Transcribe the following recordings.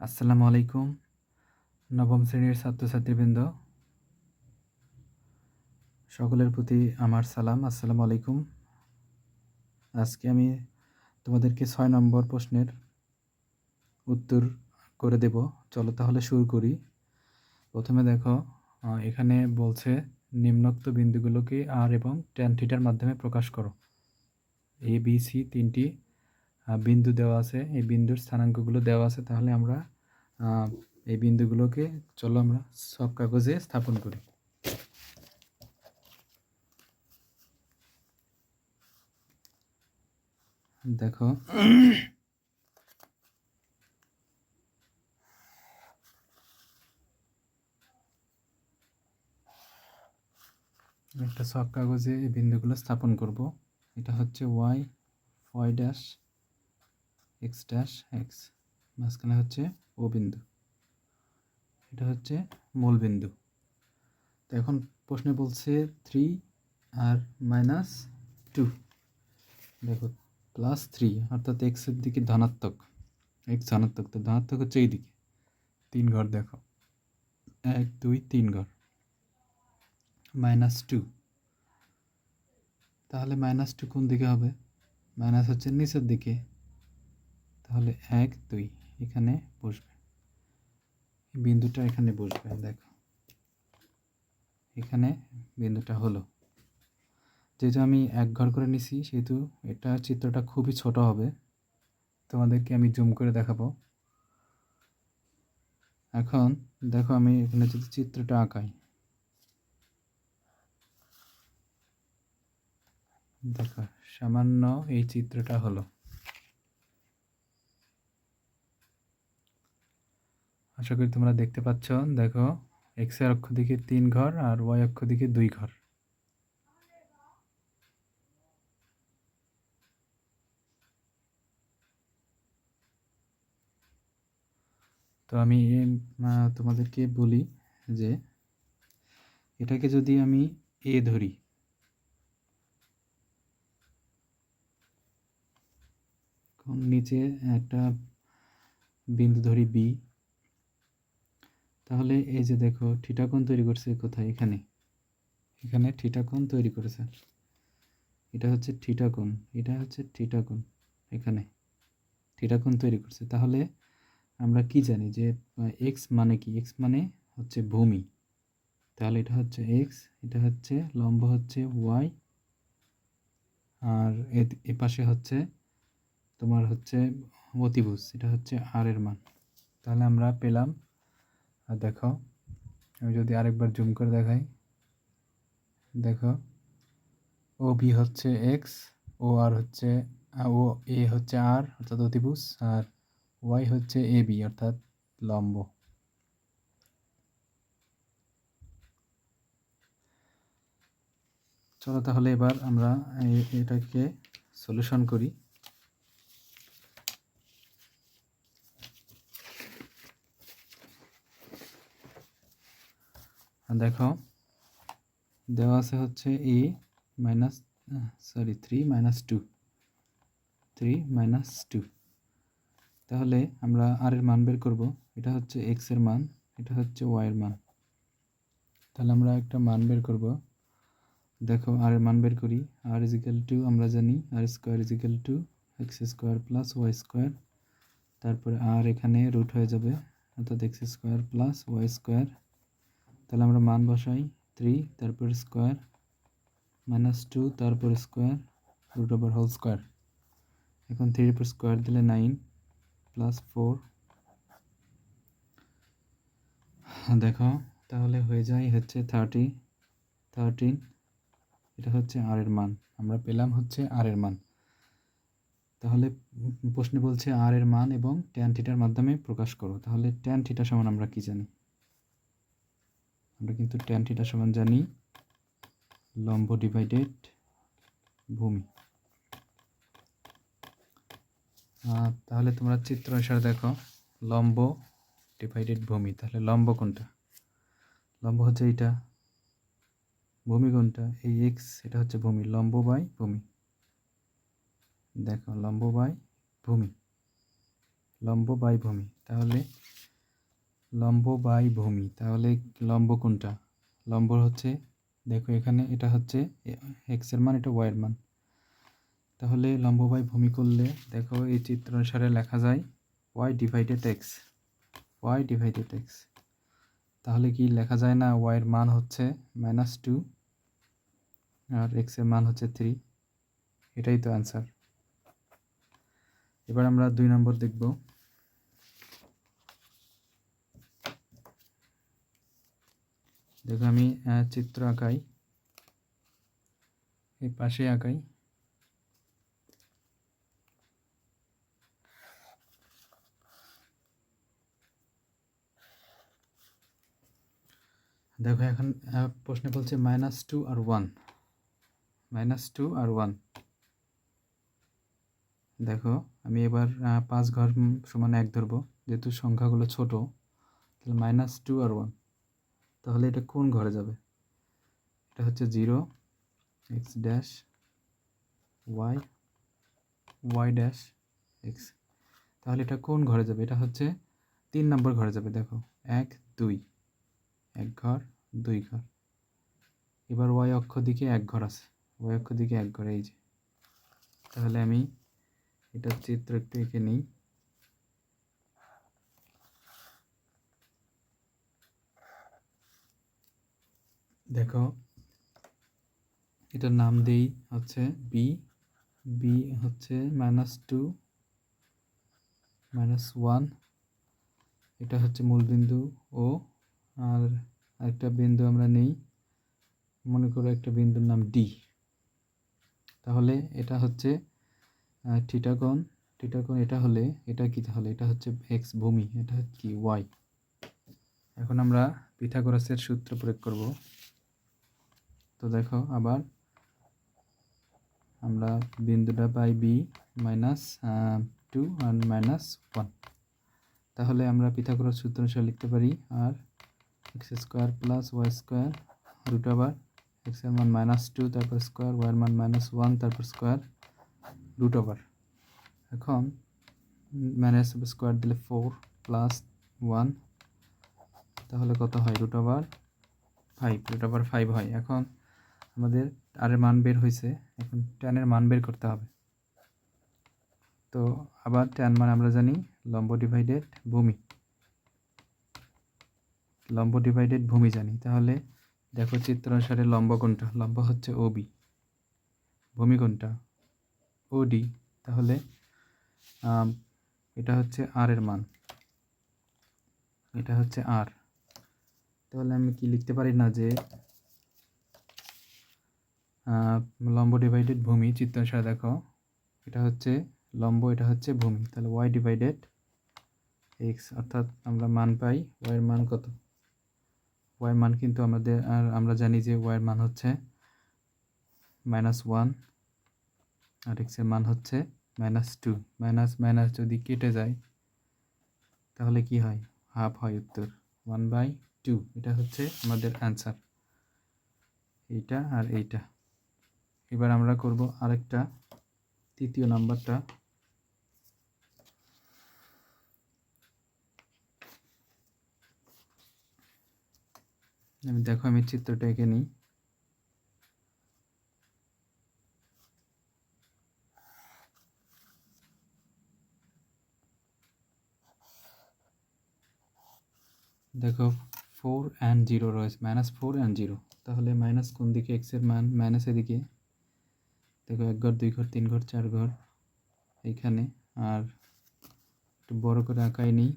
আসসালামু আলাইকুম, নবম শ্রেণির ছাত্রছাত্রীবৃন্দ। সকলের প্রতি আমার সালাম, আসসালামু আলাইকুম। আজকে আমি তোমাদেরকে ছয় নম্বর প্রশ্নের উত্তর করে দেব। চলো তাহলে শুরু করি। প্রথমে দেখো এখানে বলছে, নিম্নোক্ত বিন্দুগুলোকে আর এবং ট্যান থিটার মাধ্যমে প্রকাশ করো। এ বি সি তিনটি বিন্দু দেওয়া আছে, এই বিন্দুর স্থানাঙ্কগুলো দেওয়া আছে, তাহলে আমরা এই বিন্দুগুলোকে চলো আমরা সব কাগজে স্থাপন করি। দেখো, একটা সব কাগজে এই বিন্দুগুলো স্থাপন করব। এটা হচ্ছে y y dash x dash x, মাঝখানে হচ্ছে ও বিন্দু। এটা হচ্ছে মূল বিন্দু। তো এখন প্রশ্নে বলছে থ্রি আর মাইনাস টু। দেখো, প্লাস থ্রি, অর্থাৎ এক্সের দিকে ধনাত্মক। এক্স ধনাত্মক, তো ধনাত্মক হচ্ছে এই দিকে তিন ঘর দেখো। এক, দুই, তিন ঘর। Minus two. তাহলে মাইনাস টু কোন দিকে হবে? মাইনাস হচ্ছে নিচের দিকে। তাহলে এক, দুই এখানে বসবে। বিন্দুটা এখানে বসবে, দেখো। এখানে বিন্দুটা হলো। যেহেতু আমি এক ঘর করে নিছি, সেহেতু এটা চিত্রটা খুবই ছোট হবে। তোমাদেরকে আমি জুম করে দেখাবো। এখন দেখো আমি এখানে যদি চিত্রটা আঁকাই। দেখো, সামান্য এই চিত্রটা হলো। আশা করি তোমরা দেখতে পাচ্ছ। দেখো এক্সের অক্ষ দিকে তিন ঘর আর ওয়াই অক্ষ দিকে দুই ঘর। তো আমি তোমাদেরকে বলি যে, এটাকে যদি আমি এ ধরি নিচে একটা বিন্দু ধরি বি তাহলে এই যে দেখো ঠিটাকোণ তৈরি করছে কোথায়? এখানে। এখানে ঠিটাকোণ তৈরি করেছে। এটা হচ্ছে ঠিটাকোণ এটা হচ্ছে ঠিটাকোণ এখানে ঠিটাকোণ তৈরি করছে। তাহলে আমরা কি জানি যে এক্স মানে কি? এক্স মানে হচ্ছে ভূমি। তাহলে এটা হচ্ছে এক্স এটা হচ্ছে লম্ব হচ্ছে ওয়াই আর এ- পাশে হচ্ছে তোমার হচ্ছে অতিভুজ, এটা হচ্ছে আর এর মান। তাহলে আমরা পেলাম আর দেখো, আমি যদি আরেকবার জুম করে দেখাই। দেখো, ও বি হচ্ছে এক্স ও আর হচ্ছে ও এ হচ্ছে আর অর্থাৎ অতিভুজ, আর ওয়াই হচ্ছে এ বি, অর্থাৎ লম্ব। চলো তাহলে এবার আমরা এটাকে সলিউশন করি। দেখো, দেওয়া আছে হচ্ছে A minus sorry three minus two three minus two তাহলে আমরা আর এর মান বের করব। এটা হচ্ছে এক্সের মান, এটা হচ্ছে ওয়াই এর মান। তাহলে আমরা একটা মান বের করব। দেখো আর এর মান বের করি। আর ইজিক্যাল টু আমরা জানি r square is equal to x square plus y square তারপরে আর এখানে রুট হয়ে যাবে, অর্থাৎ x square plus y square তাহলে আমরা মান বসাই থ্রি তারপর স্কোয়ার মাইনাস টু তারপর square root over whole square এখন থ্রির উপর স্কোয়ার দিলে নাইন প্লাস ফোর দেখো, তাহলে হয়ে যায় হচ্ছে থার্টি থার্টিন এটা হচ্ছে আর এর মান। আমরা পেলাম হচ্ছে আর এর মান। তাহলে প্রশ্নে বলছে আর এর মান এবং ট্যান থিটার মাধ্যমে প্রকাশ করো। তাহলে ট্যান থিটা সমান আমরা কি জানি? আমরা কিন্তু ট্যান থিটা সমান জানি লম্ব ডিভাইডেড ভূমি। তাহলে তোমরা চিত্র অনুসারে দেখো, লম্ব ডিভাইডেড ভূমি। তাহলে লম্ব কোনটা? লম্ব হচ্ছে এইটা, ভূমি কোনটা? এই এক্স এটা হচ্ছে ভূমি, লম্ব বাই ভূমি। দেখো, লম্ব বাই ভূমি, লম্ব বাই ভূমি। তাহলে লম্ব বাই ভূমি। তাহলে লম্ব কোনটা? লম্ব হচ্ছে, দেখো এখানে এটা হচ্ছে এক্সের মান, এটা ওয়াই এর মান। তাহলে লম্ব বাই ভূমি করলে, দেখো এই চিত্র অনুসারে লেখা যায় y divided x y divided x তাহলে কি লেখা যায় না? ওয়াই এর মান হচ্ছে মাইনাস টু আর এক্সের মান হচ্ছে থ্রি এটাই তো অ্যান্সার এবার আমরা দুই নম্বর দেখব। দেখো আমি চিত্র আঁকাই। এই পাশে আঁকাই। দেখো এখন প্রশ্নে বলছে মাইনাস টু আর ওয়ান মাইনাস টু আর ওয়ান দেখো, আমি এবার পাঁচ ঘর সমান এক ধরবো। যেহেতু সংখ্যাগুলো ছোট, তাহলে মাইনাস টু আর ওয়ান তাহলে এটা কোন ঘরে যাবে? এটা হচ্ছে zero x dash y y dash x তাহলে এটা কোন ঘরে যাবে? এটা হচ্ছে তিন নম্বর ঘরে যাবে, দেখো। এক, দুই। এক ঘর, দুই ঘর। এবার ওয়াই অক্ষ দিকে এক ঘর আছে। ওয়াই অক্ষ দিকে এক ঘর, এই যে। তাহলে আমি এটার চিত্র একটু এঁকে নিই। দেখো এটার নাম দেই হচ্ছে বি বি হচ্ছে মাইনাস টু মাইনাস ওয়ান এটা হচ্ছে মূলবিন্দু ও আর একটা বিন্দু আমরা নেই মনে করো একটা বিন্দুর নাম ডি তাহলে এটা হচ্ছে আহ, থিটাকোণ থিটাকোণ এটা হলে এটা কি তাহলে? এটা হচ্ছে এক্স ভূমি এটা কি? ওয়াই এখন আমরা পিথাগোরাসের সূত্র প্রয়োগ করব। তো দেখো আবার আমরা বিন্দুটা পাই বি মাইনাস টু আর মাইনাস ওয়ান তাহলে আমরা পিথাগোরাস সূত্র অনুসারে লিখতে পারি r x square plus y square root আবার এক্সের মান মাইনাস টু তারপর স্কোয়ার ওয়াই এর মান মাইনাস ওয়ান তারপর স্কোয়ার রুট ওভার এখন মাইনাস স্কোয়ার দিলে ফোর প্লাস ওয়ান তাহলে কত হয়? Root over five root over five হয়। এখন আমাদের আর এর মান বের হয়েছে। এখন টেনের মান বের করতে হবে। তো আবার টেন মান আমরা জানি লম্ব ডিভাইডেড ভূমি। লম্ব ডিভাইডেড ভূমি জানি। তাহলে দেখো চিত্র অনুসারে লম্ব কোনটা? লম্ব হচ্ছে ওবি ভূমি কোনটা? ওডি তাহলে এটা হচ্ছে আর এর মান। এটা হচ্ছে আর তাহলে আমি কি লিখতে পারি না যে লম্ব ডিভাইডেড ভূমি, চিত্র অনুসারে দেখো। এটা হচ্ছে লম্ব, এটা হচ্ছে ভূমি। তাহলে ওয়াই ডিভাইডেড এক্স অর্থাৎ আমরা মান পাই ওয়াইয়ের মান কত? ওয়াইয়ের মান কিন্তু আমাদের, আর আমরা জানি যে ওয়াইয়ের মান হচ্ছে মাইনাস ওয়ান আর এক্সের মান হচ্ছে মাইনাস টু মাইনাস মাইনাস যদি কেটে যায়, তাহলে কি হয়? হাফ হয় উত্তর। ওয়ান বাই টু এটা হচ্ছে আমাদের অ্যান্সার এইটা আর এইটা। এবার আমরা করব আরেকটা, তৃতীয় নাম্বারটা। আমি দেখো, আমি চিত্রটা এঁকে নিই। দেখো ফোর অ্যান্ড জিরো রয়েছে মাইনাস ফোর অ্যান্ড জিরো তাহলে মাইনাস কোন দিকে? এক্সের মান মাইনাস এদিকে। দেখো এক ঘর, দুই ঘর, তিন ঘর, চার ঘর এইখানে। আর একটু বড় করে আঁকাই নিই।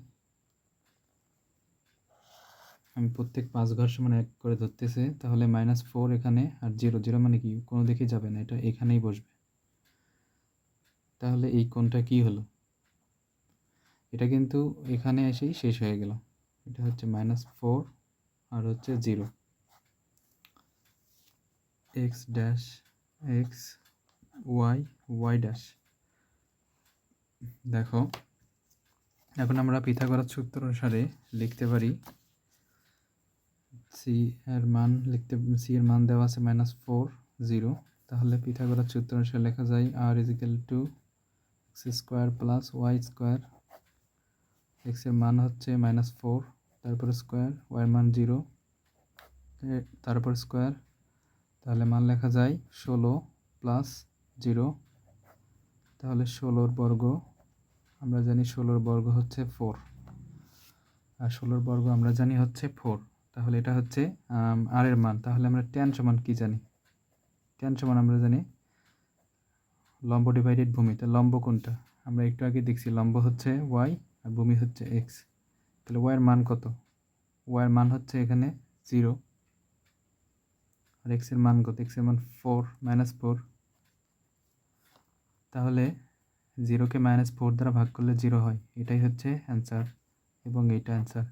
আমি প্রত্যেক পাঁচ ঘর সমান এক করে ধরতেছে, তাহলে মাইনাস ফোর এখানে আর জিরো জিরো মানে কি? কোনো দিকে যাবে না, এটা এখানেই বসবে। তাহলে এই কোনটা কি হলো? এটা কিন্তু এখানে এসেই শেষ হয়ে গেল। এটা হচ্ছে মাইনাস ফোর আর হচ্ছে zero x dash x y y dash. দেখো, এখন আমরা পিথাগোরাস সূত্র অনুসারে লিখতে পারি সি এর মান লিখতে সি এর মান দেওয়া আছে মাইনাস ফোর জিরো তাহলে পিথাগোরাস সূত্র অনুসারে লেখা যায় r is equal to x square plus y square এক্সের মান হচ্ছে মাইনাস ফোর তারপরে স্কোয়ার ওয়াইয়ের মান জিরো তারপর স্কোয়ার তাহলে মান লেখা যায় ষোলো প্লাস জিরো। তাহলে ষোলোর বর্গ, আমরা জানি ষোলোর বর্গ হচ্ছে ফোর। আর ষোলোর বর্গ আমরা জানি হচ্ছে ফোর। তাহলে এটা হচ্ছে আর এর মান। তাহলে আমরা টেন সমান কী জানি? টেন সমান আমরা জানি লম্ব ডিভাইডেড ভূমি। তা লম্ব কোনটা? আমরা একটু আগে দেখছি, লম্ব হচ্ছে ওয়াই আর ভূমি হচ্ছে এক্স তাহলে ওয়াইয়ের মান কত? ওয়াইয়ের মান হচ্ছে এখানে জিরো আর এক্সের মান কত? এক্সের মান ফোর মাইনাস ফোর তাহলে জিরোকে মাইনাস ফোর দ্বারা ভাগ করলে জিরো হয়। এটাই হচ্ছে অ্যান্সার এবং এইটা অ্যান্সার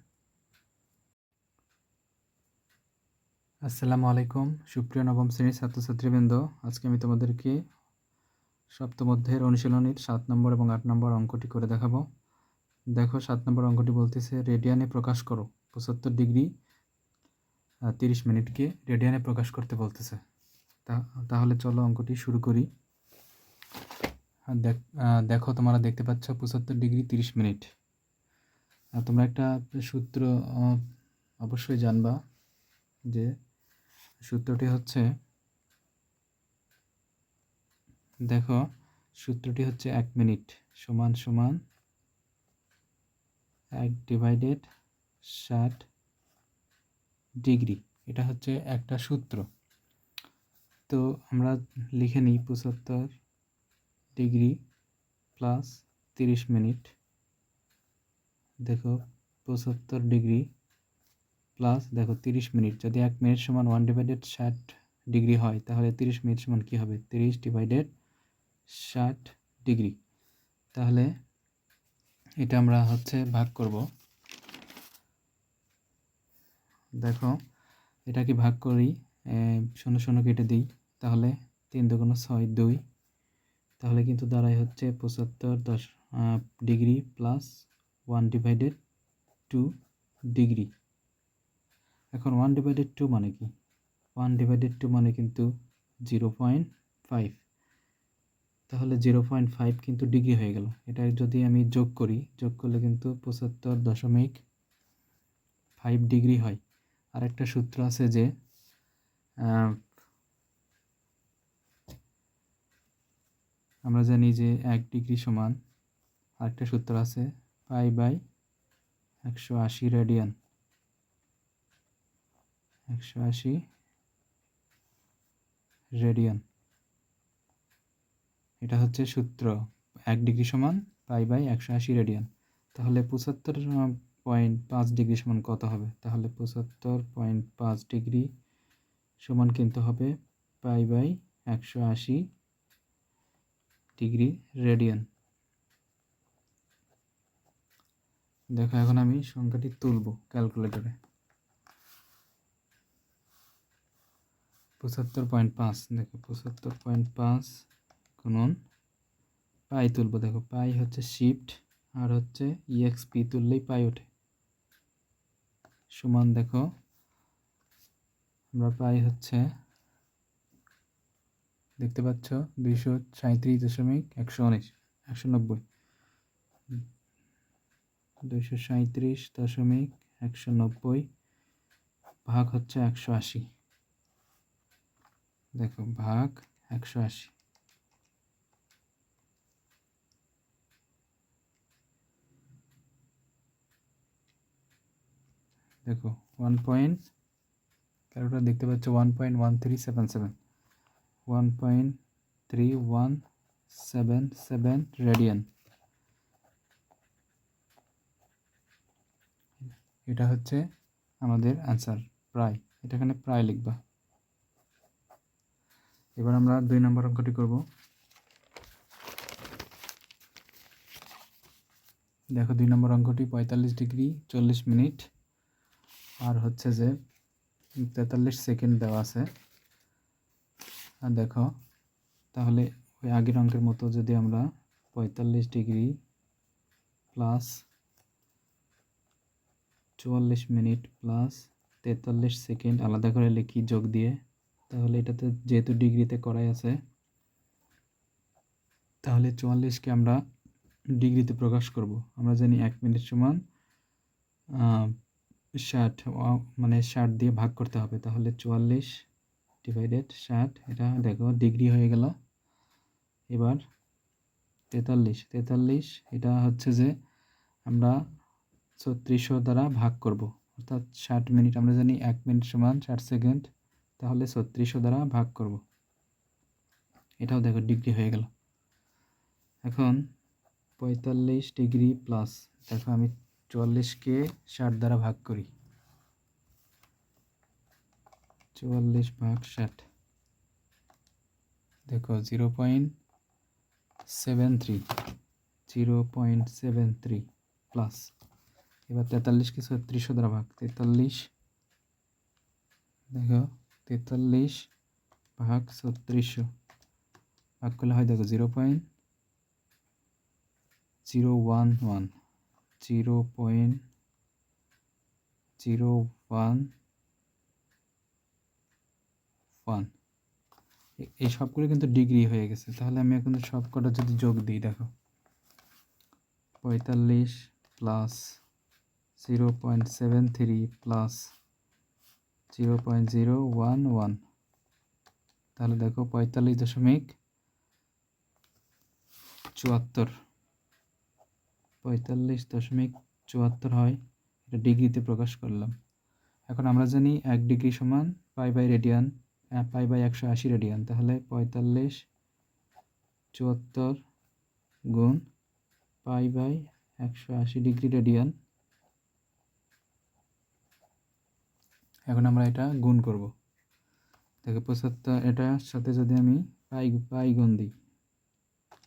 আসসালামু আলাইকুম, সুপ্রিয় নবম শ্রেণির ছাত্রছাত্রীবৃন্দ। আজকে আমি তোমাদেরকে সপ্তম অধ্যায়ের অনুশীলনীর সাত নম্বর এবং আট নম্বর অঙ্কটি করে দেখাবো। দেখো, সাত নম্বর অঙ্কটি বলতেছে রেডিয়ানে প্রকাশ করো। পঁচাত্তর ডিগ্রি তিরিশ মিনিটকে রেডিয়ানে প্রকাশ করতে বলতেছে। তাহলে চলো অঙ্কটি শুরু করি। দেখ তোমরা দেখতে পাচ্ছ পঁচাত্তর ডিগ্রি তিরিশ মিনিট। তোমরা একটা সূত্র অবশ্যই জানবা যে সূত্রটি হচ্ছে, দেখো সূত্রটি হচ্ছে এক মিনিট সমান সমান এক ডিভাইডেড ষাট ডিগ্রি। এটা হচ্ছে একটা সূত্র। তো আমরা লিখে নিই পঁচাত্তর ডিগ্রি প্লাস তিরিশ মিনিট। দেখো, পঁচাত্তর ডিগ্রি প্লাস, দেখো, তিরিশ মিনিট। যদি এক মিনিট সমান ওয়ান ডিভাইডেড ষাট ডিগ্রি হয়, তাহলে তিরিশ মিনিট সমান কী হবে? তিরিশ ডিভাইডেড ষাট ডিগ্রি। তাহলে এটা আমরা হচ্ছে ভাগ করব। দেখো এটাকে ভাগ করি? শূন্য শূন্য কেটে দিই। তাহলে তিন দুগুণ ছয় দুই তাহলে কিন্তু দাঁড়ায় হচ্ছে পঁচাত্তর দশ degree plus one divided two degree. এখন ওয়ান ডিভাইডেড টু মানে কি? ওয়ান ডিভাইডেড টু মানে কিন্তু জিরো পয়েন্ট ফাইভ তাহলে জিরো পয়েন্ট ফাইভ কিন্তু ডিগ্রি হয়ে গেল। এটা যদি আমি যোগ করি, যোগ করলে কিন্তু পঁচাত্তর দশমিক ফাইভ ডিগ্রি হয়। আর একটা সূত্র আছে যে আমরা জানি যে এক ডিগ্রি সমান আরেকটা সূত্র আছে পাই বাই একশো আশি রেডিয়ান। একশো আশি রেডিয়ান। এটা হচ্ছে সূত্র এক ডিগ্রি সমান পাই বাই একশো আশি রেডিয়ান। তাহলে পঁচাত্তর পয়েন্ট পাঁচ ডিগ্রি সমান কত হবে? তাহলে পঁচাত্তর পয়েন্ট পাঁচ ডিগ্রি সমান কিন্তু হবে পাই বাই একশো আশি ডিগ্রি রেডিয়ান। দেখো এখন আমি সংখ্যাটি তুলব ক্যালকুলেটরে। পঁচাত্তর পয়েন্ট পাঁচ, দেখো পঁচাত্তর পয়েন্ট পাঁচ গুণন পাই তুলব। দেখো পাই হচ্ছে শিফট আর হচ্ছে ইএক্সপি তুললেই পাই ওঠে। সমান দেখো, আমরা পাই হচ্ছে দেখতে পাচ্ছ দুইশো সাঁত্রিশ দশমিক একশো উনিশ, একশো নব্বই। দুইশো সাঁত্রিশ দশমিক একশো নব্বই ভাগ হচ্ছে একশো আশি। দেখো, ভাগ একশো আশি। দেখো ওয়ান পয়েন্ট ক্যালকুলেটার দেখতে পাচ্ছ one point one three seven seven one point three one seven seven radian এটা হচ্ছে আমাদের অ্যান্সার প্রায়। এটা এখানে প্রায় লিখবা। এবার আমরা দুই নম্বর অঙ্কটি করব। দেখো, দুই নম্বর অঙ্কটি পঁয়তাল্লিশ ডিগ্রি চল্লিশ মিনিট। আর হচ্ছে যে তেতাল্লিশ সেকেন্ড দেওয়া আছে। দেখো, তাহলে ওই আগের অঙ্কের মতো যদি আমরা পঁয়তাল্লিশ ডিগ্রি প্লাস চুয়াল্লিশ মিনিট প্লাস তেতাল্লিশ সেকেন্ড আলাদা করে লিখি যোগ দিয়ে, তাহলে এটাতে যেহেতু ডিগ্রিতে করাই আছে, তাহলে চুয়াল্লিশকে আমরা ডিগ্রিতে প্রকাশ করব। আমরা জানি এক মিনিট সমান ষাট মানে ষাট দিয়ে ভাগ করতে হবে, তাহলে চুয়াল্লিশ ডিভাইডেড ষাট, এটা দেখো ডিগ্রি হয়ে গেল। এবার তেতাল্লিশ তেতাল্লিশ এটা হচ্ছে যে আমরা ছত্রিশশো দ্বারা ভাগ করব। অর্থাৎ ষাট মিনিট, আমরা জানি এক মিনিট সমান ষাট সেকেন্ড, তাহলে ছত্রিশশো দ্বারা ভাগ করব। এটাও দেখো ডিগ্রি হয়ে গেল। এখন পঁয়তাল্লিশ ডিগ্রি প্লাস দেখো আমি চুয়াল্লিশকে ষাট দ্বারা ভাগ করি। চুয়াল্লিশ ভাগ ষাট। দেখো, zero point seven three, zero point seven three plus. এবার তেতাল্লিশকে ছত্রিশশো দ্বারা ভাগ, তেতাল্লিশ, দেখো, তেতাল্লিশ ভাগ ছত্রিশশো ভাগ করলে হয়, দেখো, zero point zero one one, zero point zero one one. এই সবগুলো কিন্তু ডিগ্রি হয়ে গেছে। তাহলে আমি এখন সব কটা যদি যোগ দিই, দেখো। পঁয়তাল্লিশ plus zero point seven three plus zero point zero one one. তাহলে দেখো পঁয়তাল্লিশ দশমিক চুয়াত্তর। পঁয়তাল্লিশ দশমিক চুয়াত্তর হয়, এটা ডিগ্রিতে প্রকাশ করলাম। এখন আমরা জানি এক ডিগ্রি সমান pi by radian pi by একশো আশি রেডিয়ান। তাহলে পঁয়তাল্লিশ, চুয়াত্তর গুণ পাই বাই একশো আশি ডিগ্রি রেডিয়ান। এখন আমরা এটা গুণ করব। দেখো পঁচাত্তর, এটার সাথে যদি আমি পাই পাই গুণ দিই,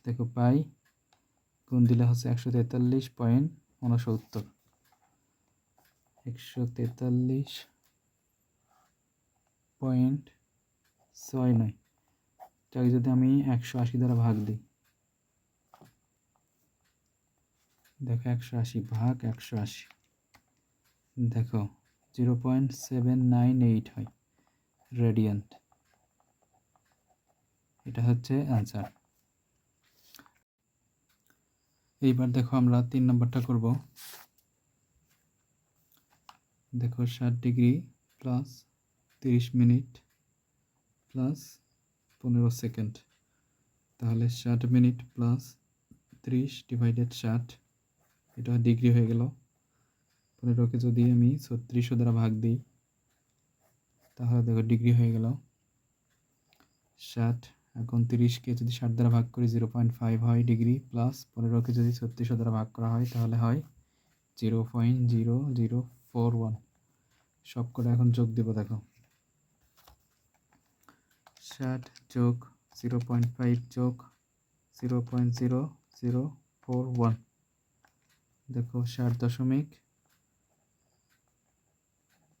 দেখো পাই গুণ দিলে হচ্ছে একশো তেতাল্লিশ পয়েন্ট উনসত্তর একশো তেতাল্লিশ পয়েন্ট ছয় নয়। এটাকে যদি আমি একশো আশি দ্বারা ভাগ দিই, দেখো একশো আশি ভাগ একশো আশি। দেখো, zero point seven nine eight হয় রেডিয়ান্ট। এটা হচ্ছে অ্যান্সার। এইবার দেখো আমরা তিন নম্বরটা করব। দেখো ষাট ডিগ্রি প্লাস তিরিশ মিনিট। প্লাস পনেরো সেকেন্ড। তাহলে ষাট মিনিট প্লাস ত্রিশ ডিভাইডেড ষাট, এটা ডিগ্রি হয়ে গেল। পনেরোকে যদি আমি ছত্রিশশো দ্বারা ভাগ দিই, তাহলে দেখো ডিগ্রি হয়ে গেল। ষাট এখন তিরিশকে যদি ষাট দ্বারা ভাগ করি, জিরো পয়েন্ট ফাইভ হয় ডিগ্রি প্লাস পনেরোকে যদি ছত্রিশশো দ্বারা ভাগ করা হয়, তাহলে হয় zero point zero zero four one. সব করে এখন যোগ দেব, দেখো। ষাট যোগ জিরো পয়েন্ট ফাইভ যোগ zero point zero zero four one. দেখো ষাট দশমিক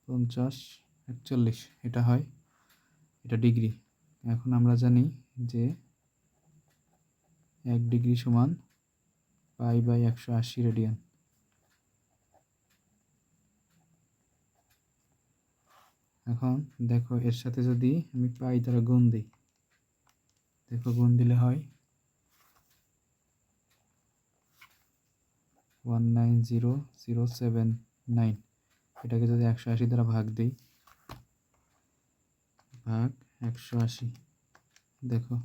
পঞ্চাশ একচল্লিশ, এটা হয়, এটা ডিগ্রি। এখন আমরা জানি যে এক ডিগ্রি সমান পাই বাই একশো আশি রেডিয়ান। এখন দেখো, এর সাথে যদি আমি পাই দ্বারা গুণ দিই। দেখো, গুণ দিলে হয় one nine zero zero seven nine. এটাকে যদি একশো আশি দ্বারা ভাগ দিই, ভাগ একশো আশি। দেখো,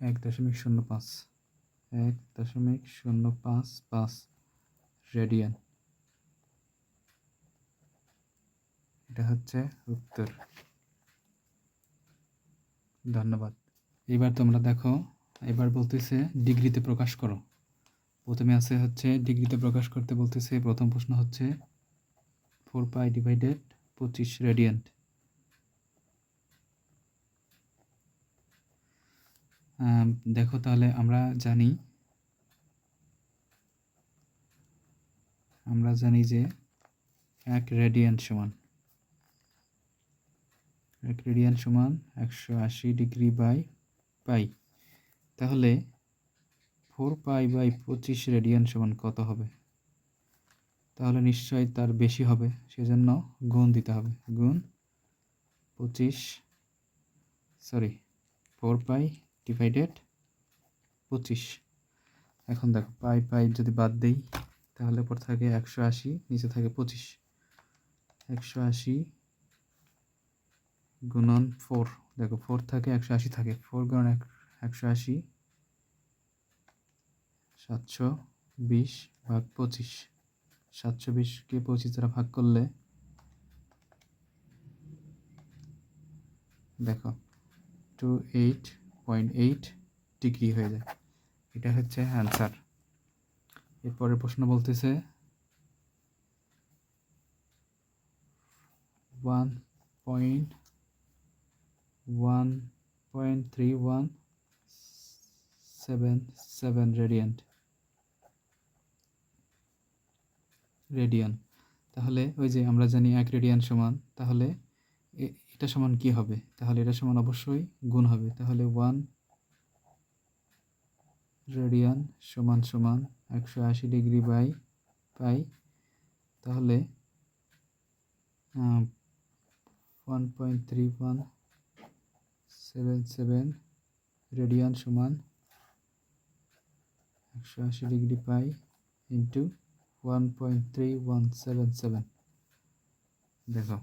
এক দশমিক শূন্য পাঁচ, এক দশমিক শূন্য পাঁচ পাঁচ রেডিয়ান। এটা হচ্ছে উত্তর। ধন্যবাদ। এবার তোমরা দেখো, এবার বলতেছে ডিগ্রিতে প্রকাশ করো। প্রথমে আছে হচ্ছে, ডিগ্রিতে প্রকাশ করতে বলতেছে, প্রথম প্রশ্ন হচ্ছে ফোর পাই ডিভাইডেড পঁচিশ রেডিয়ান্ট। দেখো তাহলে আমরা জানি আমরা জানি যে এক রেডিয়েন্ট সমান। এক রেডিয়ান্ট সমান একশো আশি ডিগ্রি বাই পাই। তাহলে ফোর পাই বাই পঁচিশ রেডিয়ান সমান কত হবে? তাহলে নিশ্চয়ই তার বেশি হবে, সেজন্য গুণ দিতে হবে। গুণ পঁচিশ সরি ফোর পাই ডিভাইডেড পঁচিশ। এখন দেখো, পাই পাই যদি বাদ দেই, তাহলে উপর থাকে একশো আশি, নিচে থাকে পঁচিশ। একশো আশি গুণন ফোর। দেখো, ফোর থাকে, একশো আশি থাকে। ফোর গুণন এক, একশো আশি, সাতশো বিশ ভাগ পঁচিশ। সাতশো বিশকে পঁচিশ দ্বারা ভাগ করলে, দেখো two eight point eight degree হয়ে যায়। এটা হচ্ছে অ্যান্সার এরপরের প্রশ্ন বলতেছে one point one point three one seven seven radiant radian তাহলে ওই যে আমরা জানি এক রেডিয়ান সমান, তাহলে এটা সমান কি হবে? তাহলে এটা সমান অবশ্যই গুণ হবে। তাহলে ওয়ান রেডিয়ান সমান সমান একশো আশি ডিগ্রি বাই পাই তাহলে one point three one seven seven radian সমান একশো আশি degree pi into one point three one seven seven দেখো,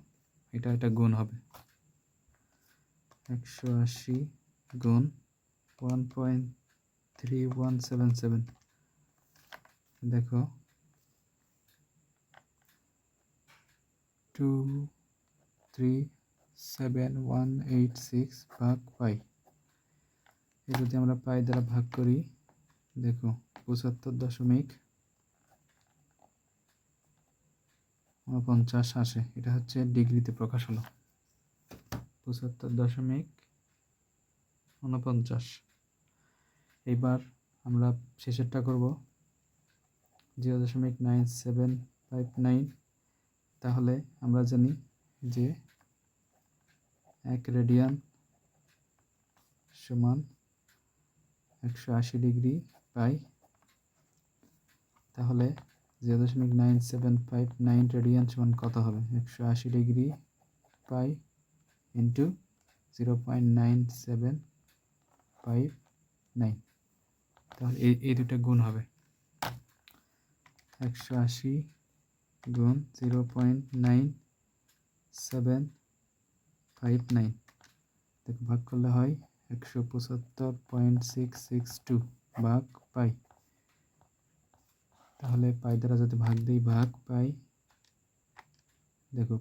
এটা এটা গুণ হবে। একশো আশি গুণ one point three one seven seven দেখো two three seven one eight six ভাগ পাই এ যদি আমরা পাই দ্বারা ভাগ করি, দেখো, পঁচাত্তর দশমিক উনপঞ্চাশ আসে। এটা হচ্ছে ডিগ্রিতে প্রকাশ হলো। পঁচাত্তর দশমিক উনপঞ্চাশ। এইবার আমরা শেষেরটা করব। জিরো দশমিক নাইন সেভেন ফাইভ নাইন তাহলে আমরা জানি যে এক রেডিয়ান সমান একশো আশি ডিগ্রি পাই। তাহলে জিরো দশমিক nine seven five nine radian সমান কত হবে? একশো আশি degree pi into zero point nine seven five nine. তাহলে এই এই দুটো গুণ হবে। একশো আশি গুণ zero point nine seven five nine. দেখো ভাগ করলে হয় একশো পঁচাত্তর পয়েন্ট সিক্স সিক্স টু ভাগ পাই। তাহলে পাই দ্বারা যদি ভাগ দিই, ভাগ পাই, দেখো,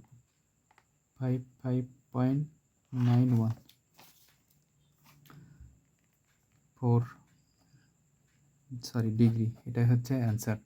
five five point nine one. Four, sorry, degree, এটাই হচ্ছে অ্যান্সার।